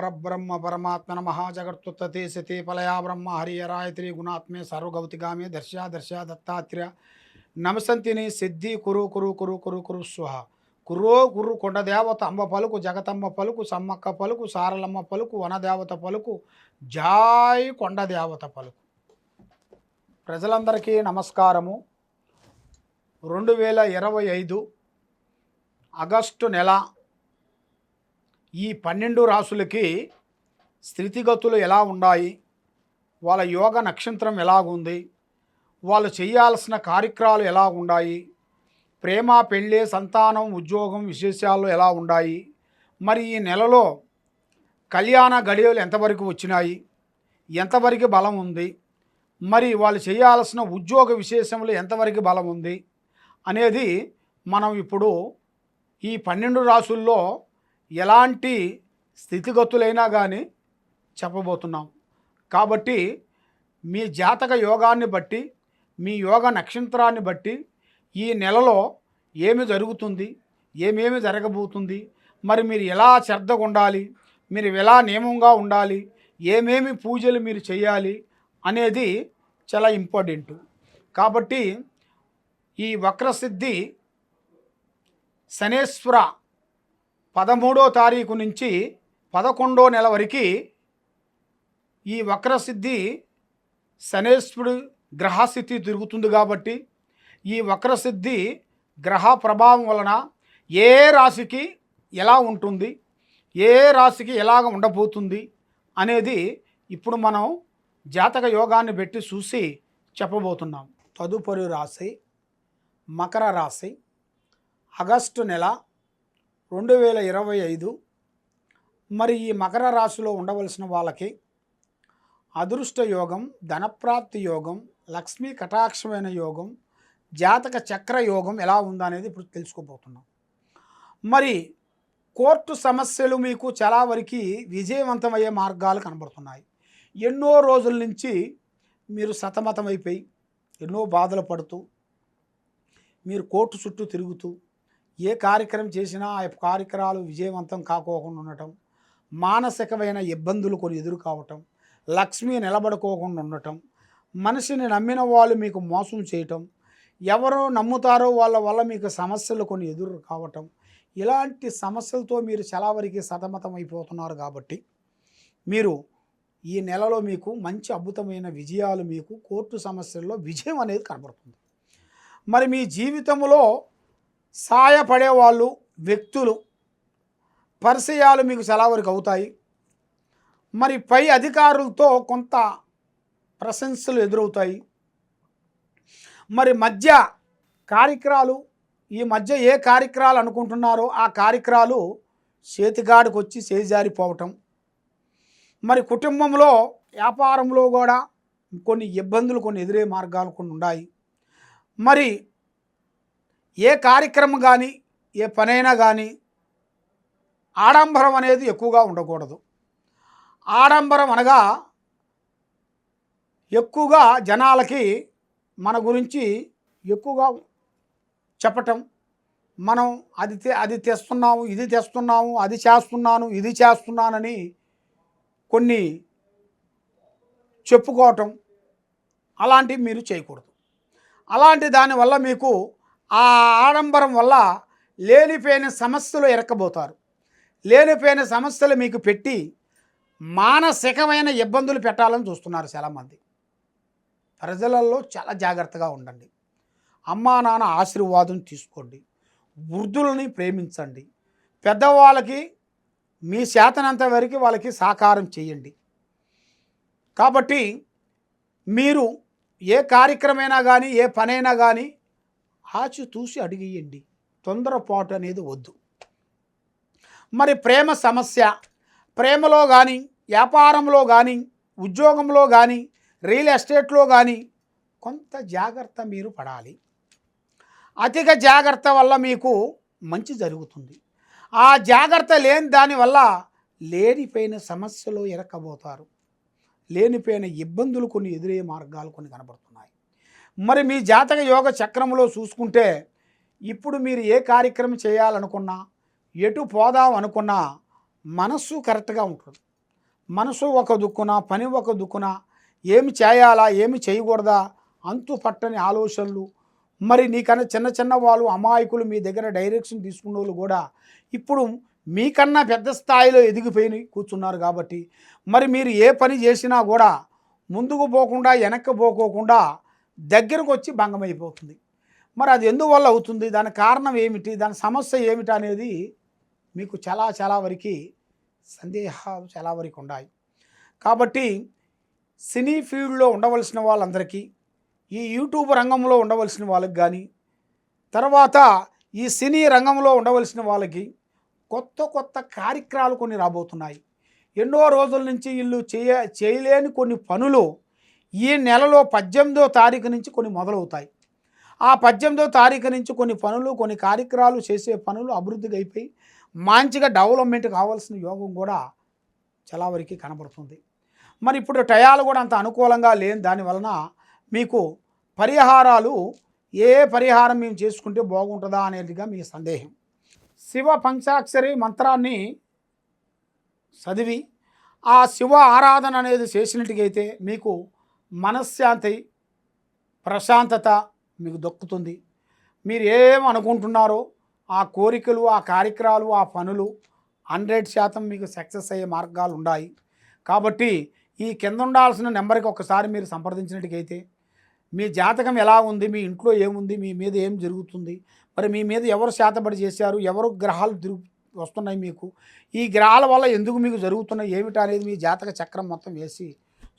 పరబ్రహ్మ పరమాత్మన మహాజగత్తుత్తే శతి పలయా బ్రహ్మ హరియరాయత్రి గుణాత్మే సర్వగౌతిగామే దర్శ దర్శ దత్తాత్రేయ నమసంతిని సిద్ధి కురు కురు కురు కురు కురు స్వహ. కుర్రో కుర్రు కొండదేవత అంబ పలుకు జగతమ్మ పలుకు సమ్మక్క పలుకు సారలమ్మ పలుకు వనదేవత పలుకు జాయ్ కొండదేవత పలుకు. ప్రజలందరికీ నమస్కారము. రెండు వేల ఇరవై ఐదు ఆగస్టు నెల ఈ పన్నెండు రాసులకి స్థితిగతులు ఎలా ఉన్నాయి? వాళ్ళ యోగ నక్షత్రం ఎలాగుంది? వాళ్ళు చేయాల్సిన కార్యక్రమాలు ఎలా ఉన్నాయి? ప్రేమ పెళ్ళి సంతానం ఉద్యోగం విశేషాలు ఎలా ఉన్నాయి? మరి ఈ నెలలో కళ్యాణ గడియలు ఎంతవరకు వచ్చినాయి? ఎంతవరకు బలం ఉంది? మరి వాళ్ళు చేయాల్సిన ఉద్యోగ విశేషములు ఎంతవరకు బలం ఉంది? అనేది మనం ఇప్పుడు ఈ పన్నెండు రాసుల్లో ఎలాంటి స్థితిగతులైనా కానీ చెప్పబోతున్నాం. కాబట్టి మీ జాతక యోగాన్ని బట్టి మీ యోగ నక్షత్రాన్ని బట్టి ఈ నెలలో ఏమి జరుగుతుంది ఏమేమి జరగబోతుంది మరి మీరు ఎలా శ్రద్ధగా ఉండాలి మీరు ఎలా నియమంగా ఉండాలి ఏమేమి పూజలు మీరు చేయాలి అనేది చాలా ఇంపార్టెంట్. కాబట్టి ఈ వక్రసిద్ధి శనేశ్వర పదమూడో తారీఖు నుంచి పదకొండో నెల వరకు ఈ వక్రసిద్ధి శనేశ్వరుడు గ్రహస్థితి తిరుగుతుంది కాబట్టి ఈ వక్రసిద్ధి గ్రహ ప్రభావం వలన ఏ రాశికి ఎలా ఉంటుంది ఏ రాశికి ఎలాగ ఉండబోతుంది అనేది ఇప్పుడు మనం జాతక యోగాన్ని పెట్టి చూసి చెప్పబోతున్నాం. తదుపరి రాశి మకర రాశి. ఆగస్టు నెల రెండు వేల ఇరవై ఐదు మరి ఈ మకర రాశిలో ఉండవలసిన వాళ్ళకి అదృష్ట యోగం ధనప్రాప్తి యోగం లక్ష్మీ కటాక్షమైన యోగం జాతక చక్ర యోగం ఎలా ఉందనేది ఇప్పుడు తెలుసుకోబోతున్నాం. మరి కోర్టు సమస్యలు మీకు చాలా వరకు విజయవంతమయ్యే మార్గాలు కనబడుతున్నాయి. ఎన్నో రోజుల నుంచి మీరు సతమతమైపోయి ఎన్నో బాధలు పడుతూ మీరు కోర్టు చుట్టూ తిరుగుతూ ఏ కార్యక్రమం చేసినా ఆ కార్యక్రమాలు విజయవంతం కాకోకుండా ఉండటం మానసికమైన ఇబ్బందులు కొన్ని ఎదురు కావటం లక్ష్మి నిలబడుకోకుండా ఉండటం మనిషిని నమ్మిన వాళ్ళు మీకు మోసం చేయటం ఎవరు నమ్ముతారో వాళ్ళ వల్ల మీకు సమస్యలు కొన్ని ఎదురు కావటం ఇలాంటి సమస్యలతో మీరు చాలా వరకు సతమతం అయిపోతున్నారు కాబట్టి మీరు ఈ నెలలో మీకు మంచి అద్భుతమైన విజయాలు మీకు కోర్టు సమస్యల్లో విజయం అనేది కనబడుతుంది. మరి మీ జీవితంలో సాయపడే వాళ్ళు వ్యక్తులు పరిచయాలు మీకు చాలా వరకు అవుతాయి మరి పై అధికారులతో కొంత ప్రశంసలు ఎదురవుతాయి. మరి మధ్య కార్యక్రమాలు ఈ మధ్య ఏ కార్యక్రమాలు అనుకుంటున్నారో ఆ కార్యక్రమాలు చేతిగాడికి వచ్చి చేజారిపోవటం. మరి కుటుంబంలో వ్యాపారంలో కూడా కొన్ని ఇబ్బందులు కొన్ని ఎదురే మార్గాలు కొన్ని ఉన్నాయి మరి ఏ కార్యక్రమం కానీ ఏ పనైనా కానీ ఆడంబరం అనేది ఎక్కువగా ఉండకూడదు. ఆడంబరం అనగా ఎక్కువగా జనాలకి మన గురించి ఎక్కువగా చెప్పటం. మనం అది అది తెస్తున్నాము ఇది తెస్తున్నాము అది చేస్తున్నాను ఇది చేస్తున్నానని కొన్ని చెప్పుకోవటం అలాంటివి మీరు చేయకూడదు. అలాంటి దానివల్ల మీకు ఆ ఆడంబరం వల్ల లేనిపోయిన సమస్యలు ఎరక్కబోతారు లేనిపోయిన సమస్యలు మీకు పెట్టి మానసికమైన ఇబ్బందులు పెట్టాలని చూస్తున్నారు చాలామంది. ప్రజలలో చాలా జాగ్రత్తగా ఉండండి. అమ్మా నాన్న ఆశీర్వాదం తీసుకోండి. వృద్ధులని ప్రేమించండి. పెద్దవాళ్ళకి మీ శాతనంత వరకు వాళ్ళకి సహకారం చేయండి. కాబట్టి మీరు ఏ కార్యక్రమైనా కానీ ఏ పనైనా కానీ ఆచితూసి అడిగేయండి. తొందరపాటు అనేది వద్దు. మరి ప్రేమ సమస్య ప్రేమలో కానీ వ్యాపారంలో కానీ ఉద్యోగంలో కానీ రియల్ ఎస్టేట్లో కానీ కొంత జాగ్రత్త మీరు పడాలి. అధిక జాగ్రత్త వల్ల మీకు మంచి జరుగుతుంది. ఆ జాగ్రత్త లేని దానివల్ల లేనిపోయిన సమస్యలు ఎరక్కబోతారు లేనిపోయిన ఇబ్బందులు కొన్ని ఎదురయ్యే మార్గాలు కొన్ని కనబడుతున్నాయి. మరి మీ జాతక యోగ చక్రంలో చూసుకుంటే ఇప్పుడు మీరు ఏ కార్యక్రమం చేయాలనుకున్నా ఎటు పోదాం అనుకున్నా మనస్సు కరెక్ట్గా ఉంటుంది. మనసు ఒక దుక్కున పని ఒక దుక్కున ఏమి చేయాలా ఏమి చేయకూడదా అంతు పట్టని ఆలోచనలు. మరి నీకన్నా చిన్న చిన్న వాళ్ళు అమాయకులు మీ దగ్గర డైరెక్షన్ తీసుకున్న వాళ్ళు కూడా ఇప్పుడు మీకన్నా పెద్ద స్థాయిలో ఎదిగిపోయి కూర్చున్నారు కాబట్టి మరి మీరు ఏ పని చేసినా కూడా ముందుకు పోకుండా వెనక్కి పోకోకుండా దగ్గరకు వచ్చి భంగమైపోతుంది. మరి అది ఎందువల్ల అవుతుంది? దాని కారణం ఏమిటి? దాని సమస్య ఏమిటి అనేది మీకు చాలా చాలా వరకు సందేహాలు చాలా వరకు ఉన్నాయి. కాబట్టి సినీ ఫీల్డ్లో ఉండవలసిన వాళ్ళందరికీ ఈ యూట్యూబ్ రంగంలో ఉండవలసిన వాళ్ళకి కానీ తర్వాత ఈ సినీ రంగంలో ఉండవలసిన వాళ్ళకి కొత్త కొత్త కార్యక్రమాలు కొన్ని రాబోతున్నాయి. ఎన్నో రోజుల నుంచి వీళ్ళు చేయ చేయలేని కొన్ని పనులు ఈ నెలలో పద్దెనిమిదో తారీఖు నుంచి కొన్ని మొదలవుతాయి. ఆ పద్దెనిమిదో తారీఖు నుంచి కొన్ని పనులు కొన్ని కార్యక్రమాలు చేసే పనులు అభివృద్ధికి అయిపోయి మంచిగా డెవలప్మెంట్ కావాల్సిన యోగం కూడా చాలా వరకు కనబడుతుంది. మరి ఇప్పుడు టయాలు కూడా అంత అనుకూలంగా లేని దానివలన మీకు పరిహారాలు ఏ పరిహారం మేము చేసుకుంటే బాగుంటుందా అనేదిగా మీ సందేహం. శివ పంచాక్షరి మంత్రాన్ని చదివి ఆ శివ ఆరాధన అనేది చేసినట్టుగైతే మీకు మనశ్శాంతి ప్రశాంతత మీకు దక్కుతుంది. మీరు ఏం అనుకుంటున్నారో ఆ కోరికలు ఆ కార్యక్రమాలు ఆ పనులు హండ్రెడ్ శాతం మీకు సక్సెస్ అయ్యే మార్గాలు ఉన్నాయి. కాబట్టి ఈ కింద ఉండాల్సిన నెంబర్కి ఒకసారి మీరు సంప్రదించినట్టుకైతే మీ జాతకం ఎలా ఉంది మీ ఇంట్లో ఏముంది మీ మీద ఏం జరుగుతుంది మరి మీ మీద ఎవరు శాతపడి చేశారు ఎవరు గ్రహాలు తిరుగు వస్తున్నాయి మీకు ఈ గ్రహాల వల్ల ఎందుకు మీకు జరుగుతున్నాయి ఏమిటి అనేది మీ జాతక చక్రం మొత్తం వేసి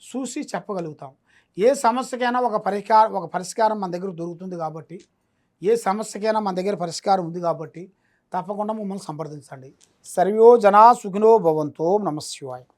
చూసి చెప్పగలుగుతాం. ఏ సమస్యకైనా ఒక పరిష్కారం ఒక పరిష్కారం మన దగ్గర దొరుకుతుంది కాబట్టి ఏ సమస్యకైనా మన దగ్గర పరిష్కారం ఉంది కాబట్టి తప్పకుండా మమ్మల్ని సంప్రదించండి. సర్వో జనా సుఖినో భవంతో నమశివాయ